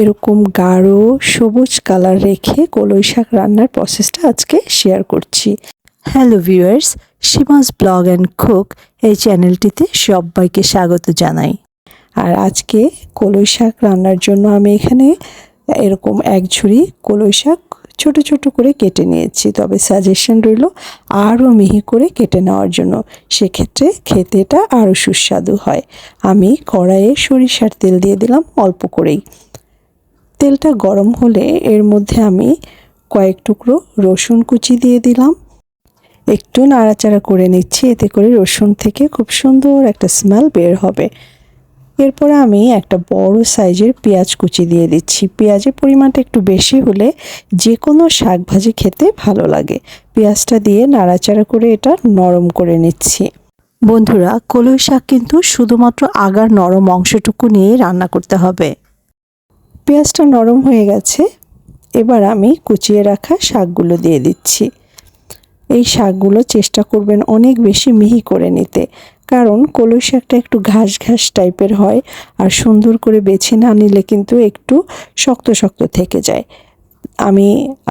এরকম গাঢ় সবুজ কালার রেখে কলই শাক রান্নার প্রসেসটা আজকে শেয়ার করছি। Hello viewers Seema's blog and cook এই চ্যানেলটিতে সবাইকে স্বাগত জানাই। আর আজকে কলই শাক রান্নার জন্য আমি এখানে এরকম এক ঝুড়ি কলই শাক ছোট ছোট করে কেটে নিয়েছি। তবে সাজেশন রইল আরও মিহি করে কেটে নেওয়ার জন্য। সেক্ষেত্রে খেতে এটা আরও সুস্বাদু হয়। আমি কড়াইয়ে সরিষার তেল দিয়ে দিলাম অল্প করেই। তেলটা গরম হলে এর মধ্যে আমি কয়েক টুকরো রসুন কুচি দিয়ে দিলাম। একটু নাড়াচাড়া করে নিচ্ছি, এতে করে রসুন থেকে খুব সুন্দর একটা স্মেল বের হবে। এরপরে আমি একটা বড় সাইজের পেঁয়াজ কুচি দিয়ে দিচ্ছি। পেঁয়াজের পরিমাণটা একটু বেশি হলে যে কোনো শাক ভাজি খেতে ভালো লাগে। পেঁয়াজটা দিয়ে নাড়াচাড়া করে এটা নরম করে নিচ্ছি। বন্ধুরা, কলই শাক কিন্তু শুধুমাত্র আগার নরম অংশটুকু নিয়ে রান্না করতে হবে। পেঁয়াজটা নরম হয়ে গেছে, এবার আমি কুচিয়ে রাখা শাকগুলো দিয়ে দিচ্ছি। এই শাকগুলো চেষ্টা করবেন অনেক বেশি মিহি করে নিতে, কারণ কলই শাকটা একটু ঘাস ঘাস টাইপের হয় আর সুন্দর করে বেছে না নিলে কিন্তু একটু শক্ত শক্ত থেকে যায়। আমি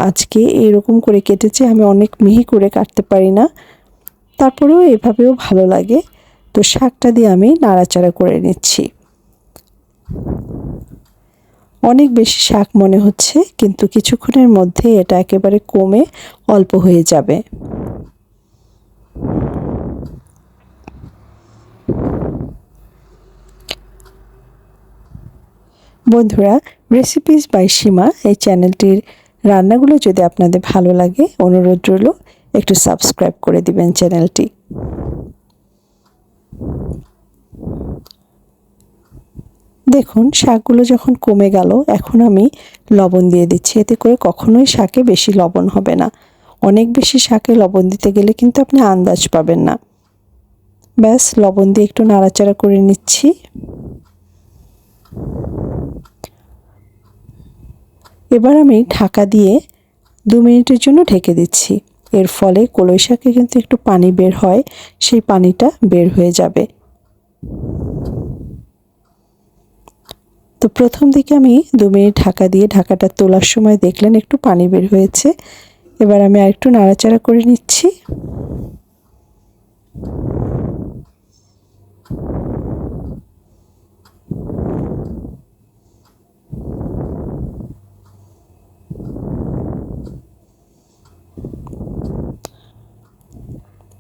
আজকে এরকম করে কেটেছি, আমি অনেক মিহি করে কাটতে পারি না, তারপরেও এভাবেও ভালো লাগে। তো শাকটা দিয়ে আমি নাড়াচাড়া করে নিচ্ছি। অনেক বেশি শাক মনে হচ্ছে, কিন্তু কিছুক্ষণের মধ্যে এটা একেবারে কমে অল্প হয়ে যাবে। বন্ধুরা রেসিপিস বাই সীমা এই চ্যানেলটির রান্নাগুলো যদি আপনাদের ভালো লাগে, অনুরোধ রইল একটু সাবস্ক্রাইব করে দিবেন চ্যানেলটি দেখুন, শাকগুলো যখন কমে গেল, এখন আমি লবণ দিয়ে দিচ্ছি। এতে করে কখনোই শাকে বেশি লবণ হবে না। অনেক বেশি শাকে লবণ দিতে গেলে কিন্তু আপনি আন্দাজ পাবেন না। ব্যাস, লবণ দিয়ে একটু নাড়াচাড়া করে নিচ্ছি। এবার আমি ঢাকা দিয়ে দু মিনিটের জন্য ঢেকে দিচ্ছি। এর ফলে কলই শাকে কিন্তু একটু পানি বের হয়, সেই পানিটা বের হয়ে যাবে। তো প্রথম দিকে আমি দু মিনিট ঢাকা দিয়ে ঢাকাটা তোলার সময় দেখলেন, একটু পানি বের হয়েছে। এবার আমি আরেকটু নাড়াচাড়া করে নিচ্ছি।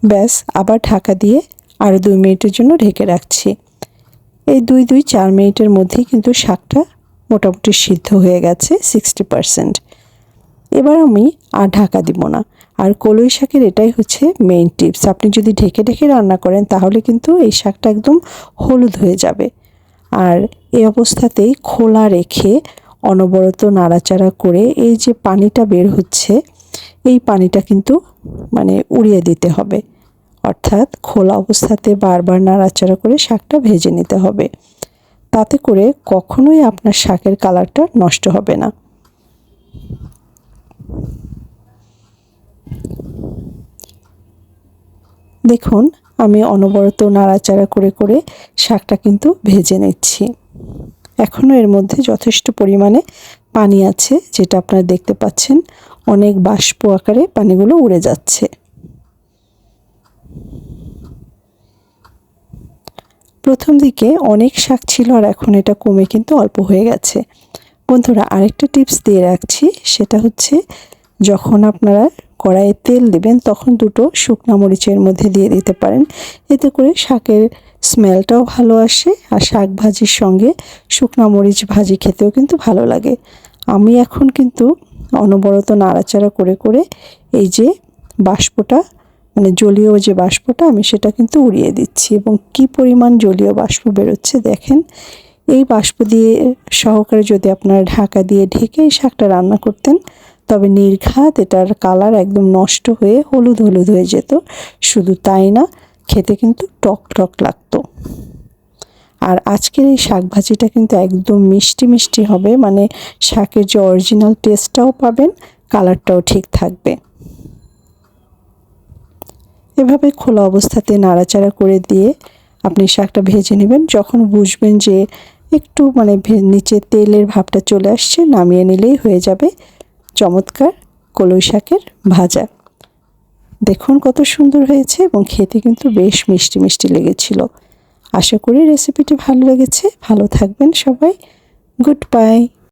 ব্যাস, আবার ঢাকা দিয়ে আরও দুই মিনিটের জন্য ঢেকে রাখছি। এই দুই দুই চার মিনিটের মধ্যেই কিন্তু শাকটা মোটামুটি সিদ্ধ হয়ে গেছে সিক্সটি পারসেন্ট এবার আমি আর ঢাকা দিব না। আর কলই শাকের এটাই হচ্ছে মেইন টিপস আপনি যদি ঢেকে ঢেকে রান্না করেন, তাহলে কিন্তু এই শাকটা একদম হলুদ হয়ে যাবে। আর এই অবস্থাতেই খোলা রেখে অনবরত নাড়াচাড়া করে এই যে পানিটা বের হচ্ছে, এই পানিটা কিন্তু মানে উড়িয়ে দিতে হবে। অর্থাৎ খোলা অবস্থাতে বারবার নাড়াচাড়া করে শাকটা ভেজে নিতে হবে। তাতে করে কখনোই আপনার শাকের কালারটা নষ্ট হবে না। দেখুন, আমি অনবরত নাড়াচাড়া করে করে শাকটা কিন্তু ভেজে নিচ্ছি। এখনও এর মধ্যে যথেষ্ট পরিমাণে পানি আছে, যেটা আপনারা দেখতে পাচ্ছেন। অনেক বাষ্প আকারে পানিগুলো উড়ে যাচ্ছে। প্রথম দিকে অনেক শাক ছিল আর এখন এটা কমে কিন্তু অল্প হয়ে গেছে। বন্ধুরা, আরেকটা টিপস দিয়ে রাখছি, সেটা হচ্ছে যখন আপনারা কড়াইয়ে তেল দেবেন, তখন দুটো শুকনো মরিচের মধ্যে দিয়ে দিতে পারেন। এতে করে শাকের স্মেলটাও ভালো আসে আর শাক ভাজির সঙ্গে শুকনো মরিচ ভাজি খেতেও কিন্তু ভালো লাগে। আমি এখন কিন্তু অনবরত নাড়াচাড়া করে করে এই যে বাষ্পটা মানে জলীয় যে বাষ্পটা, আমি সেটা কিন্তু উড়িয়ে দিচ্ছি। এবং কি পরিমাণ জলীয় বাষ্প বেরোচ্ছে দেখেন, এই বাষ্প দিয়ে সহকারে যদি আপনারা ঢাকা দিয়ে ঢেকে এই শাকটা রান্না করতেন, তবে নির্ঘাত এটার কালার একদম নষ্ট হয়ে হলুদ হলুদ হয়ে যেত। শুধু তাই না, খেতে কিন্তু টক টক লাগতো। আর আজকের এই শাক ভাজিটা কিন্তু একদম মিষ্টি মিষ্টি হবে মানে শাকের যে অরিজিনাল টেস্টটাও পাবেন কালারটাও ঠিক থাকবে। এভাবে খোলা অবস্থাতে নাড়াচাড়া করে দিয়ে আপনি শাকটা ভেজে নেবেন। যখন বুঝবেন যে একটু মানে নিচে তেলের ভাবটা চলে আসছে, নামিয়ে নিলেই হয়ে যাবে চমৎকার কলই শাকের ভাজা। দেখুন কত সুন্দর হয়েছে এবং খেতে কিন্তু বেশ মিষ্টি মিষ্টি লেগেছিল। আশা করি রেসিপিটি ভালো লেগেছে। ভালো থাকবেন সবাই। Good bye.